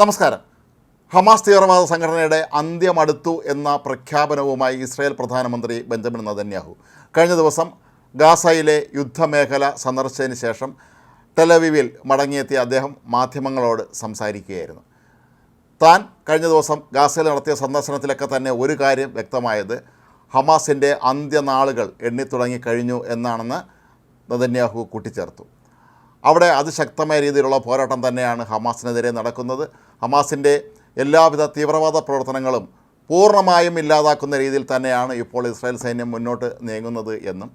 നമസ്കാരം. ഹമാസ് തീവ്രവാദ സംഘടനയുടെ അന്ത്യമടുത്തു എന്ന പ്രഖ്യാപനവുമായി ഇസ്രായേൽ പ്രധാനമന്ത്രി ബെഞ്ചമിൻ നദന്യാഹു കഴിഞ്ഞ ദിവസം ഗാസയിലെ യുദ്ധമേഖല സന്ദർശിച്ചതിന് ശേഷം ടെലവിവിൽ മടങ്ങിയെത്തിയ അദ്ദേഹം മാധ്യമങ്ങളോട് സംസാരിക്കുകയായിരുന്നു. താൻ കഴിഞ്ഞ ദിവസം ഗാസയിൽ നടത്തിയ സന്ദർശനത്തിലൊക്കെ തന്നെ ഒരു കാര്യം വ്യക്തമായത് ഹമാസിന്റെ അന്ത്യനാളുകൾ എണ്ണിത്തുടങ്ങി കഴിഞ്ഞു എന്നാണെന്ന് നദന്യാഹു കൂട്ടിച്ചേർത്തു. അവിടെ അതിശക്തമായ രീതിയിലുള്ള പോരാട്ടം തന്നെയാണ് ഹമാസിനെതിരെ നടക്കുന്നത്. ഹമാസിന്റെ എല്ലാവിധ തീവ്രവാദ പ്രവർത്തനങ്ങളും പൂർണമായും ഇല്ലാതാക്കുന്ന രീതിയിൽ തന്നെയാണ് ഇപ്പോൾ ഇസ്രായേൽ സൈന്യം മുന്നോട്ട് നീങ്ങുന്നത് എന്നും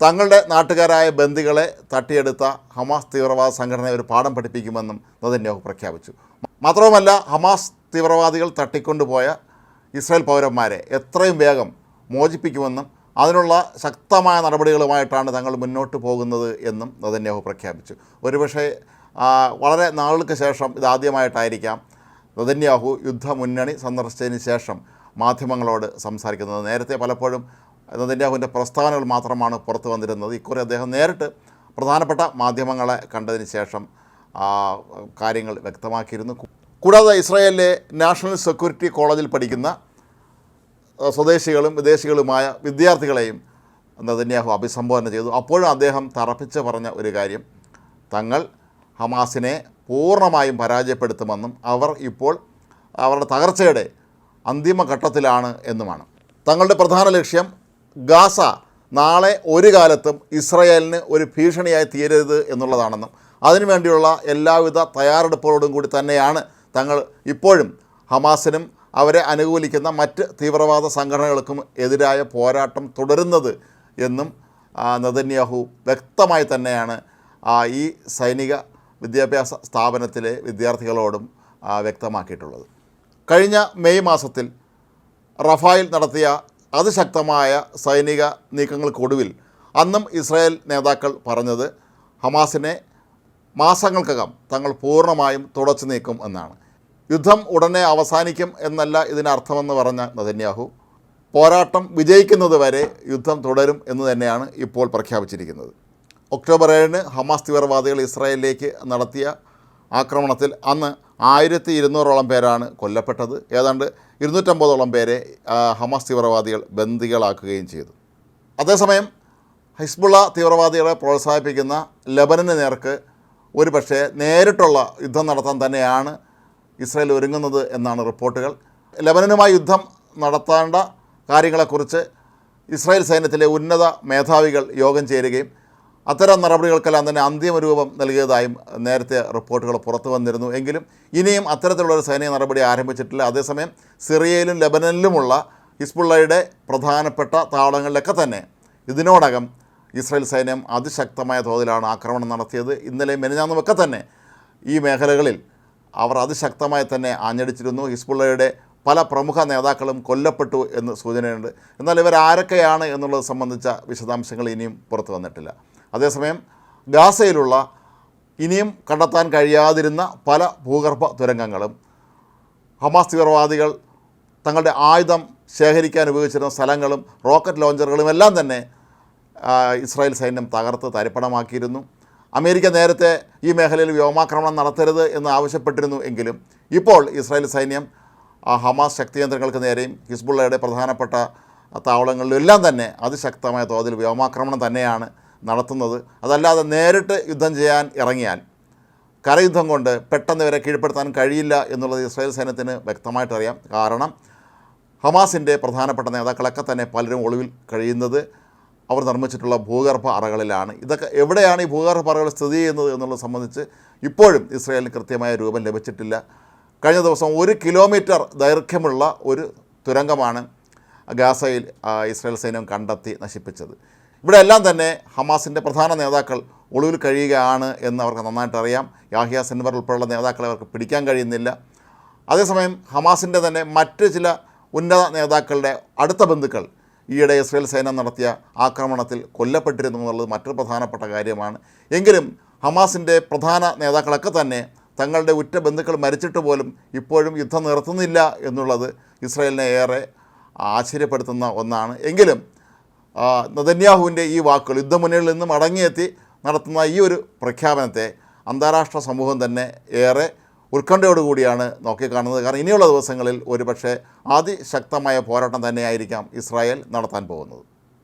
തങ്ങളുടെ നാട്ടുകാരായ ബന്ദികളെ തട്ടിയെടുത്ത ഹമാസ് തീവ്രവാദ സംഘടനയെ ഒരു പാഠം പഠിപ്പിക്കുമെന്നും നദന്യാഹു പ്രഖ്യാപിച്ചു. മാത്രവുമല്ല ഹമാസ് തീവ്രവാദികൾ തട്ടിക്കൊണ്ടുപോയ ഇസ്രായേൽ പൗരന്മാരെ എത്രയും വേഗം മോചിപ്പിക്കുമെന്നും അതിനുള്ള ശക്തമായ നടപടികളുമായിട്ടാണ് തങ്ങൾ മുന്നോട്ട് പോകുന്നത് എന്നും നദന്യാഹു പ്രഖ്യാപിച്ചു. ഒരുപക്ഷെ വളരെ നാളുകൾക്ക് ശേഷം ഇതാദ്യമായിട്ടായിരിക്കാം നദന്യാഹു യുദ്ധമുന്നണി സന്ദർശിച്ചതിന് ശേഷം മാധ്യമങ്ങളോട് സംസാരിക്കുന്നത്. നേരത്തെ പലപ്പോഴും നദന്യാഹുവിന്റെ പ്രസ്താവനകൾ മാത്രമാണ് പുറത്തു വന്നിരുന്നത്. ഇക്കുറി അദ്ദേഹം നേരിട്ട് പ്രധാനപ്പെട്ട മാധ്യമങ്ങളെ കണ്ടതിന് ശേഷം കാര്യങ്ങൾ വ്യക്തമാക്കിയിരുന്നു. കൂടാതെ ഇസ്രായേലിലെ നാഷണൽ സെക്യൂരിറ്റി കോളേജിൽ പഠിക്കുന്ന സ്വദേശികളും വിദേശികളുമായ വിദ്യാർത്ഥികളെയും നദന്യാഹു അഭിസംബോധന ചെയ്തു. അപ്പോഴും അദ്ദേഹം തറപ്പിച്ച് പറഞ്ഞ ഒരു കാര്യം തങ്ങൾ ഹമാസിനെ പൂർണമായും പരാജയപ്പെടുത്തുമെന്നും അവർ ഇപ്പോൾ അവരുടെ തകർച്ചയുടെ അന്തിമഘട്ടത്തിലാണ് എന്നുമാണ്. തങ്ങളുടെ പ്രധാന ലക്ഷ്യം ഗാസ നാളെ ഒരു കാലത്തും ഇസ്രയേലിന് ഒരു ഭീഷണിയായി തീരരുത് എന്നുള്ളതാണെന്നും അതിനുവേണ്ടിയുള്ള എല്ലാവിധ തയ്യാറെടുപ്പുകളോടും കൂടി തന്നെയാണ് തങ്ങൾ ഇപ്പോഴും ഹമാസിനും അവരെ അനുകൂലിക്കുന്ന മറ്റ് തീവ്രവാദ സംഘടനകൾക്കും എതിരായ പോരാട്ടം തുടരുന്നത് എന്നും നദന്യാഹു വ്യക്തമായി തന്നെയാണ് ഈ സൈനിക വിദ്യാഭ്യാസ സ്ഥാപനത്തിലെ വിദ്യാർത്ഥികളോടും വ്യക്തമാക്കിയിട്ടുള്ളത്. കഴിഞ്ഞ മെയ് മാസത്തിൽ റഫായിൽ നടത്തിയ അതിശക്തമായ സൈനിക നീക്കങ്ങൾക്കൊടുവിൽ അന്നും ഇസ്രായേൽ നേതാക്കൾ പറഞ്ഞത് ഹമാസിനെ മാസങ്ങൾക്കകം തങ്ങൾ പൂർണമായും തുടച്ചു നീക്കും എന്നാണ്. യുദ്ധം ഉടനെ അവസാനിക്കും എന്നല്ല ഇതിനർത്ഥമെന്ന് പറഞ്ഞ നദന്യാഹു. പോരാട്ടം വിജയിക്കുന്നത് വരെ യുദ്ധം തുടരും എന്ന് തന്നെയാണ് ഇപ്പോൾ പ്രഖ്യാപിച്ചിരിക്കുന്നത്. ഒക്ടോബർ ഏഴിന് ഹമാസ് തീവ്രവാദികൾ ഇസ്രായേലിലേക്ക് നടത്തിയ ആക്രമണത്തിൽ അന്ന് ആയിരത്തി ഇരുന്നൂറോളം പേരാണ് കൊല്ലപ്പെട്ടത്. ഏതാണ്ട് ഇരുന്നൂറ്റമ്പതോളം പേരെ ഹമാസ് തീവ്രവാദികൾ ബന്ദികളാക്കുകയും ചെയ്തു. അതേസമയം ഹിസ്ബുള്ള തീവ്രവാദികളെ പ്രോത്സാഹിപ്പിക്കുന്ന ലബനന് നേർക്ക് ഒരുപക്ഷേ നേരിട്ടുള്ള യുദ്ധം നടത്താൻ തന്നെയാണ് ഇസ്രായേൽ ഒരുങ്ങുന്നത് എന്നാണ് റിപ്പോർട്ടുകൾ. ലബനനുമായി യുദ്ധം നടത്തേണ്ട കാര്യങ്ങളെക്കുറിച്ച് ഇസ്രായേൽ സൈന്യത്തിലെ ഉന്നത മേധാവികൾ യോഗം ചേരുകയും അത്തരം നടപടികൾക്കെല്ലാം തന്നെ അന്തിമ രൂപം നൽകിയതായും നേരത്തെ റിപ്പോർട്ടുകൾ പുറത്തു വന്നിരുന്നു. എങ്കിലും ഇനിയും അത്തരത്തിലുള്ള ഒരു സൈനിക നടപടി ആരംഭിച്ചിട്ടില്ല. അതേസമയം സിറിയയിലും ലബനനിലുമുള്ള ഹിസ്ബുള്ളയുടെ പ്രധാനപ്പെട്ട താവളങ്ങളിലൊക്കെ തന്നെ ഇതിനോടകം ഇസ്രായേൽ സൈന്യം അതിശക്തമായ തോതിലാണ് ആക്രമണം നടത്തിയത്. ഇന്നലെ മെനിഞ്ഞാന്നുമൊക്കെ തന്നെ ഈ മേഖലകളിൽ അവർ അതിശക്തമായി തന്നെ ആഞ്ഞടിച്ചിരുന്നു. ഹിസ്ബുള്ളയുടെ പല പ്രമുഖ നേതാക്കളും കൊല്ലപ്പെട്ടു എന്ന് സൂചനയുണ്ട്. എന്നാൽ ഇവർ ആരൊക്കെയാണ് എന്നുള്ളത് സംബന്ധിച്ച വിശദാംശങ്ങൾ ഇനിയും പുറത്തു വന്നിട്ടില്ല. അതേസമയം ഗാസയിലുള്ള ഇനിയും കണ്ടെത്താൻ കഴിയാതിരുന്ന പല ഭൂഗർഭ തുരങ്കങ്ങളും ഹമാസ് തീവ്രവാദികൾ തങ്ങളുടെ ആയുധം ശേഖരിക്കാൻ ഉപയോഗിച്ചിരുന്ന സ്ഥലങ്ങളും റോക്കറ്റ് ലോഞ്ചറുകളും എല്ലാം തന്നെ ഇസ്രായേൽ സൈന്യം തകർത്ത് തരിപ്പണമാക്കിയിരുന്നു. അമേരിക്ക നേരത്തെ ഈ മേഖലയിൽ വ്യോമാക്രമണം നടത്തരുത് എന്ന് ആവശ്യപ്പെട്ടിരുന്നു എങ്കിലും ഇപ്പോൾ ഇസ്രായേൽ സൈന്യം ഹമാസ് ശക്തികേന്ദ്രങ്ങൾക്ക് നേരെയും ഹിസ്ബുള്ളയുടെ പ്രധാനപ്പെട്ട താവളങ്ങളിലെല്ലാം തന്നെ അതിശക്തമായ തോതിൽ വ്യോമാക്രമണം തന്നെയാണ് നടത്തുന്നത്. അതല്ലാതെ നേരിട്ട് യുദ്ധം ചെയ്യാൻ ഇറങ്ങിയാൽ കരയുദ്ധം കൊണ്ട് പെട്ടെന്ന് ഇവരെ കീഴ്പ്പെടുത്താൻ കഴിയില്ല എന്നുള്ളത് ഇസ്രായേൽ സൈന്യത്തിന് വ്യക്തമായിട്ടറിയാം. കാരണം ഹമാസിന്റെ പ്രധാനപ്പെട്ട നേതാക്കളൊക്കെ തന്നെ പലരും ഒളിവിൽ കഴിയുന്നത് അവർ നിർമ്മിച്ചിട്ടുള്ള ഭൂഗർഭ അറകളിലാണ്. ഇതൊക്കെ എവിടെയാണ് ഈ ഭൂഗർഭ അറകൾ സ്ഥിതി ചെയ്യുന്നത് എന്നുള്ളത് സംബന്ധിച്ച് ഇപ്പോഴും ഇസ്രായേലിന് കൃത്യമായ രൂപം ലഭിച്ചിട്ടില്ല. കഴിഞ്ഞ ദിവസം ഒരു കിലോമീറ്റർ ദൈർഘ്യമുള്ള ഒരു തുരങ്കമാണ് ഗാസയിൽ ഇസ്രയേൽ സൈന്യം കണ്ടെത്തി നശിപ്പിച്ചത്. ഇവിടെ എല്ലാം തന്നെ ഹമാസിന്റെ പ്രധാന നേതാക്കൾ ഒളിവിൽ കഴിയുകയാണ് എന്ന് അവർക്ക് നന്നായിട്ട് അറിയാം യാഹിയ സെൻവർ ഉൾപ്പെടെയുള്ള നേതാക്കളെ അവർക്ക് പിടിക്കാൻ കഴിയുന്നില്ല. അതേസമയം ഹമാസിന്റെ തന്നെ മറ്റ് ചില ഉന്നത നേതാക്കളുടെ അടുത്ത ബന്ധുക്കൾ ഈയിടെ ഇസ്രയേൽ സേന നടത്തിയ ആക്രമണത്തിൽ കൊല്ലപ്പെട്ടിരുന്നു എന്നുള്ളത് മറ്റൊരു പ്രധാനപ്പെട്ട കാര്യമാണ്. എങ്കിലും ഹമാസിന്റെ പ്രധാന നേതാക്കളൊക്കെ തന്നെ തങ്ങളുടെ ഉറ്റ ബന്ധുക്കൾ മരിച്ചിട്ട് പോലും ഇപ്പോഴും യുദ്ധം നിർത്തുന്നില്ല എന്നുള്ളത് ഇസ്രയേലിനെ ഏറെ ആശ്ചര്യപ്പെടുത്തുന്ന ഒന്നാണ്. എങ്കിലും നദന്യാഹുവിന്റെ ഈ വാക്കുകൾ യുദ്ധമുന്നണിയിൽ നിന്ന് മടങ്ങിയെത്തി നടത്തുന്ന ഈ ഒരു പ്രഖ്യാപനത്തെ അന്താരാഷ്ട്ര സമൂഹം തന്നെ ഏറെ ഉത്കണ്ഠയോടുകൂടിയാണ് നോക്കിക്കാണുന്നത്. കാരണം ഇനിയുള്ള ദിവസങ്ങളിൽ ഒരുപക്ഷെ അതിശക്തമായ പോരാട്ടം തന്നെയായിരിക്കാം ഇസ്രായേൽ നടത്താൻ പോകുന്നത്.